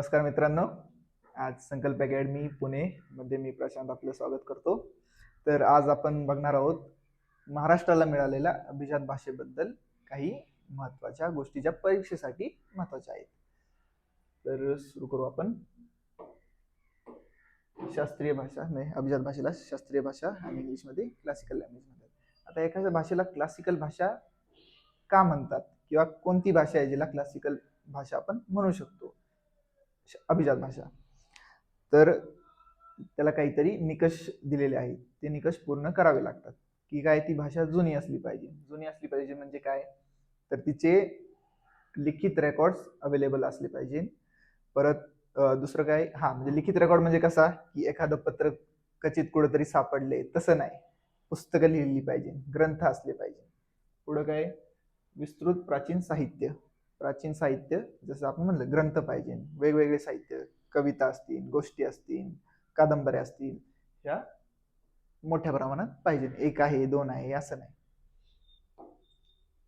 नमस्कार मित्रांनो. आज संकल्प अकॅडमी पुणे मध्ये मी प्रशांत आपलं स्वागत करतो. तर आज आपण बघणार आहोत महाराष्ट्राला मिळालेल्या अभिजात भाषेबद्दल काही महत्त्वाच्या गोष्टी ज्या परीक्षेसाठी महत्त्वाच्या आहेत. तर सुरू करू आपण. शास्त्रीय भाषा म्हणजे अभिजात भाषेला शास्त्रीय भाषा आणि इंग्लिशमध्ये क्लासिकल लँग्वेज म्हणतात. आता एखाद्या भाषेला क्लासिकल भाषा का म्हणतात? किंवा कोणती भाषा आहे जिला क्लासिकल भाषा आपण म्हणू शकतो? अभिजात भाषा. तर त्याला काहीतरी निकष दिलेले आहेत. ते निकष पूर्ण करावे लागतात. की काय ती भाषा जुनी असली पाहिजे. जुनी असली पाहिजे म्हणजे काय? तर तिचे लिखित रेकॉर्ड्स अवेलेबल असले पाहिजे. परत दुसरं काय? हा म्हणजे लिखित रेकॉर्ड म्हणजे कसा? की एखादं पत्र कचित कुठेतरी सापडले. तसं नाही. पुस्तकं लिहिली पाहिजे. ग्रंथ असले पाहिजे. पुढं काय? विस्तृत प्राचीन साहित्य. प्राचीन साहित्य जसं आपण म्हणलं ग्रंथ पाहिजे. वेगवेगळे साहित्य कविता असतील गोष्टी असतील कादंबऱ्या असतील ह्या मोठ्या प्रमाणात पाहिजे. एक आहे दोन आहे असं नाही.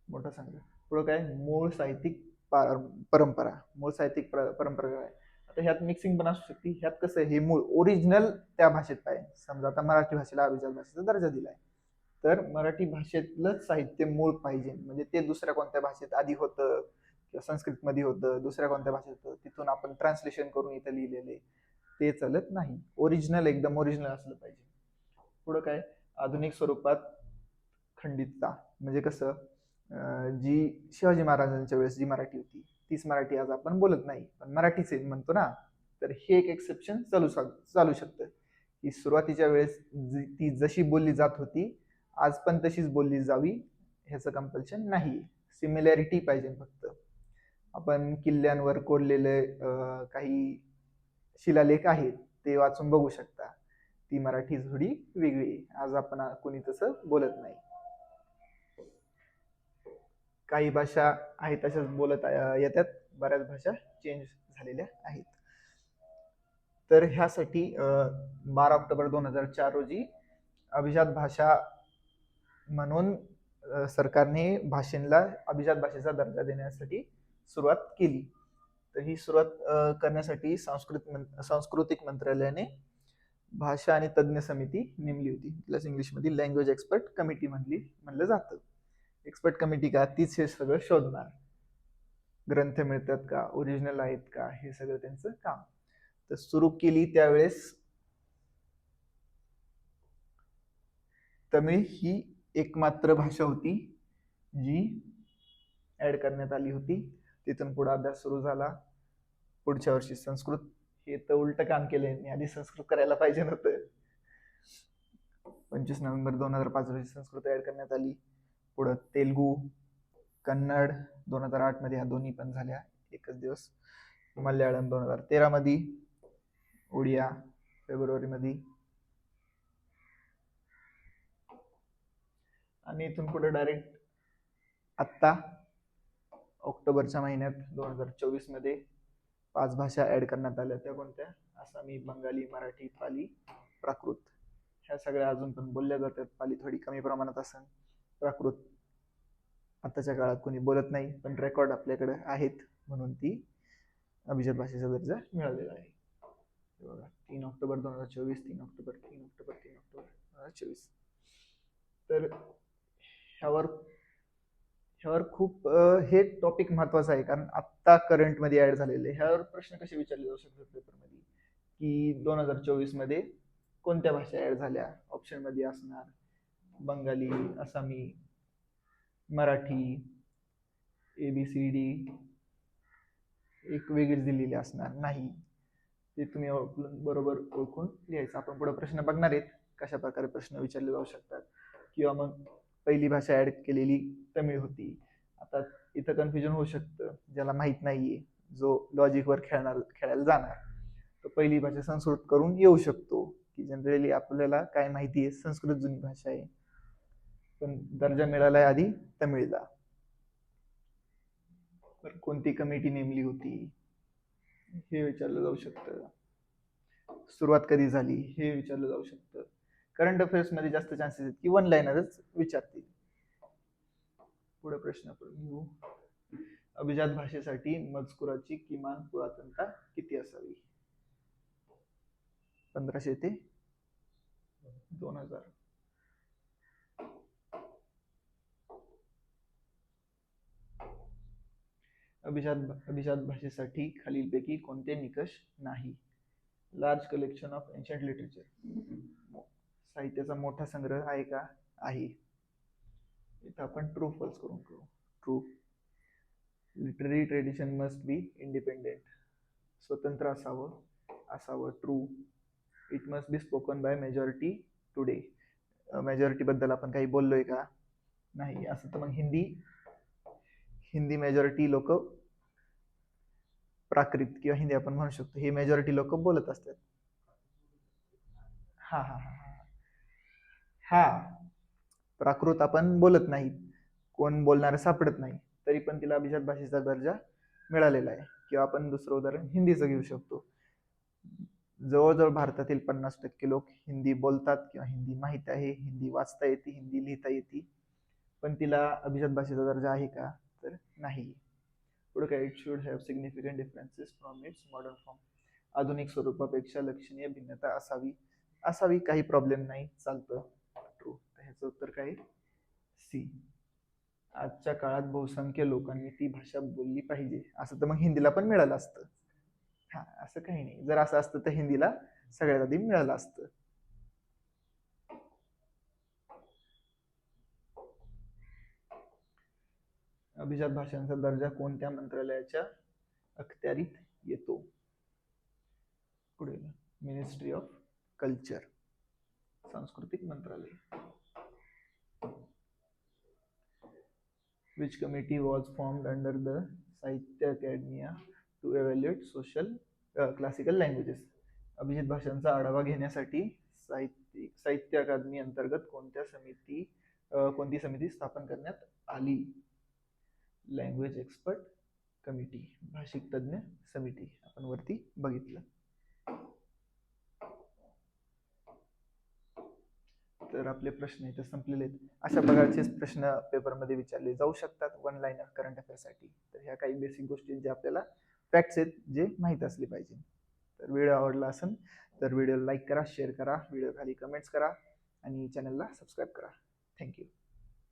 मोठं सांगा पुढं काय? मूळ साहित्यिक पार- परंपरा. मूळ साहित्यिक परंपरा काय? आता ह्यात मिक्सिंग पण असू शकते. ह्यात कसं आहे, हे मूळ ओरिजिनल त्या भाषेत पाहिजे. समजा आता मराठी भाषेला अभिजात भाषेचा दर्जा दिलाय. तर मराठी भाषेतलंच साहित्य मूळ पाहिजे. म्हणजे ते दुसऱ्या कोणत्या भाषेत आधी होतं? किंवा संस्कृतमध्ये होतं दुसऱ्या कोणत्या भाषेत होतं तिथून आपण ट्रान्सलेशन करून इथं लिहिलेले. ते चालत नाही. ओरिजिनल एकदम ओरिजिनल असलं पाहिजे. पुढं काय? आधुनिक स्वरूपात खंडितता. म्हणजे कसं? जी शिवाजी महाराजांच्या वेळेस जी मराठी होती तीच मराठी आज आपण बोलत नाही. पण मराठीच म्हणतो ना तर हे एक एक्सेप्शन चालू चालू शकतं. की सुरुवातीच्या वेळेस जी- ती जशी बोलली जात होती आज पण तशीच बोलली जावी ह्याचं कंपल्शन नाही सिमिलॅरिटी पाहिजे फक्त. आपण किल्ल्यांवर कोरलेले काही शिलालेख आहेत ते वाचून बघू शकता. ती मराठी झुडी वेगळी आहे. आज आपण आ- कोणी तसं बोलत नाही. काही भाषा आहेत तशाच बोलत अं, येतात. बऱ्याच भाषा चेंज झालेल्या आहेत. तर ह्यासाठी बारा ऑक्टोबर दोन हजार चार रोजी अभिजात भाषा म्हणून सरकारने भाषेला अभिजात भाषेचा दर्जा देण्यासाठी सुरुवात केली. तर ही सुरुवात करण्यासाठी सांस्कृत सांस्कृतिक मंत्रालयाने भाषा आणि तज्ज्ञ समिती नेमली होती. प्लस इंग्लिशमध्ये लँग्वेज एक्सपर्ट कमिटी म्हणली म्हणलं जातं. एक्सपर्ट कमिटी का? तीच हे सगळं शोधणार. ग्रंथ मिळतात का? ओरिजिनल आहेत का? हे सगळं त्यांचं काम. तर सुरू केली त्यावेळेस तमिळ ही एकमात्र भाषा होती जी ऍड करण्यात आली होती. तिथून पुढे अभ्यास सुरू झाला. पुढच्या वर्षी संस्कृत. हे तर उलट काम केले मी आधी संस्कृत करायला पाहिजे नव्हतं. पंचवीस नोव्हेंबर दोन हजार पाच रोजी संस्कृत ऍड करण्यात आली. पुढं तेलगू कन्नड दोन हजार आठमध्ये ह्या दोन्ही पण झाल्या. एकच दिवस. मल्याळम दोन हजार तेरा मध्ये ओडिया फेब्रुवारी मध्ये आणि इथून पुढे डायरेक्ट आत्ता. ऑक्टोबरच्या महिन्यात दोन हजार चोवीसमध्ये पाच भाषा ऍड करण्यात आल्या त्या कोणत्या? आसामी बंगाली मराठी पाली प्राकृत. ह्या सगळ्या अजून पण बोलल्या जातात. पाली थोडी कमी प्रमाणात असेल प्राकृत आताच्या काळात कोणी बोलत नाही पण रेकॉर्ड आपल्याकडे आहेत म्हणून ती अभिजात भाषेचा दर्जा मिळालेला आहे. बघा तीन ऑक्टोबर दोन हजार चोवीस तीन ऑक्टोबर तीन ऑक्टोबर तीन ऑक्टोबर दोन हजार चोवीस तर ह्यावर ह्यावर खूप हे टॉपिक महत्वाचं आहे. कारण आत्ता करंटमध्ये ऍड झालेले ह्यावर प्रश्न कसे विचारले जाऊ शकतात पेपरमध्ये की दोन हजार चोवीसमध्ये कोणत्या भाषा ऍड झाल्या? ऑप्शनमध्ये असणार Bengali Assamese Marathi A B C D एक वेगळीच दिलेली असणार. नाही. ते तुम्ही ओळखून बरोबर ओळखून लिहायचं. आपण पुढे प्रश्न बघणार आहेत. कशा प्रकारे प्रश्न विचारले जाऊ शकतात? किंवा मग पहिली भाषा ऍड केलेली तमिळ होती. आता इथं कन्फ्युजन होऊ शकतं. ज्याला माहीत नाहीये जो लॉजिकवर खेळणार खेळायला जाणार. तो पहिली भाषा संस्कृत करून येऊ शकतो की जनरली आपल्याला काय माहिती आहे संस्कृत जुनी भाषा आहे. पण दर्जा मिळालाय आधी तमिळला. तर कोणती कमिटी नेमली होती? हे विचारलं जाऊ शकतं. सुरुवात कधी झाली? हे विचारलं जाऊ शकतं. करंट अफेअर्समध्ये जास्त चान्सेस आहेत की वन लाईनरच विचारतील. पुढे प्रश्न आपण घेऊ. अभिजात भाषेसाठी मजकुराची किमान पुरातनता किती असावी? पंधराशे ते दोन हजार. अभिजात अभिजात भाषेसाठी खालीलपैकी कोणते निकष नाही? Large collection of ancient literature साहित्याचा मोठा संग्रह आहे का? आहे. इथं आपण ट्रू फॉल्स करून करू. True literary tradition must be independent स्वतंत्र असावं असावं. True it must be spoken by majority today मेजॉरिटीबद्दल आपण काही बोललोय का? नाही. असं तर मग हिंदी हिंदी मेजॉरिटी लोक प्राकृत किंवा हिंदी आपण म्हणू शकतो. हे मेजॉरिटी लोक बोलत असतात. हा हा हा. हा. प्राकृत आपण बोलत नाही. कोण बोलणारं सापडत नाही. तरी पण तिला अभिजात भाषेचा दर्जा मिळालेला आहे. किंवा आपण दुसरं उदाहरण हिंदीचं घेऊ शकतो. जवळजवळ भारतातील पन्नास टक्के लोक हिंदी बोलतात किंवा हिंदी माहीत आहे हिंदी वाचता येते हिंदी लिहिता येते. पण तिला अभिजात भाषेचा दर्जा आहे का? तर नाही. पुढे काय? It should have significant differences from its modern form आधुनिक स्वरूपापेक्षा लक्षणीय भिन्नता असावी असावी काही प्रॉब्लेम नाही. चालतं. ह्याचं उत्तर काय सी. आजच्या काळात बहुसंख्य लोकांनी ती भाषा बोलली पाहिजे. असं तर मग हिंदीला पण मिळालं असतं. हा असं काही नाही. जर असं असतं तर हिंदीला सगळ्यात आधी मिळालं असतं. अभिजात भाषांचा दर्जा कोणत्या मंत्रालयाच्या अखत्यारीत येतो? पुढे मिनिस्ट्री ऑफ कल्चर सांस्कृतिक मंत्रालय. Which committee was formed under the Sahitya Academia to evaluate social uh, classical languages. Abhijit भाषांचा आढावा घेण्यासाठी साहित्य साहित्य अकादमी अंतर्गत कोणत्या समिती कोणती समिती स्थापन करण्यात आली? लँग्वेज एक्सपर्ट कमिटी भाषिक तज्ञ समिती. आपण वरती बघितलं. तर आपले प्रश्न इथे संपलेले आहेत. अशा प्रकारचे प्रश्न पेपरमध्ये विचारले जाऊ शकतात वन लाईनर करंट अफेअरसाठी तर ह्या काही बेसिक गोष्टी जे आपल्याला फॅक्ट्स आहेत जे माहीत असले पाहिजे. तर व्हिडिओ आवडला असेल तर व्हिडिओ लाईक करा शेअर करा व्हिडिओ खाली कमेंट्स करा आणि चॅनलला सबस्क्राईब करा. थँक्यू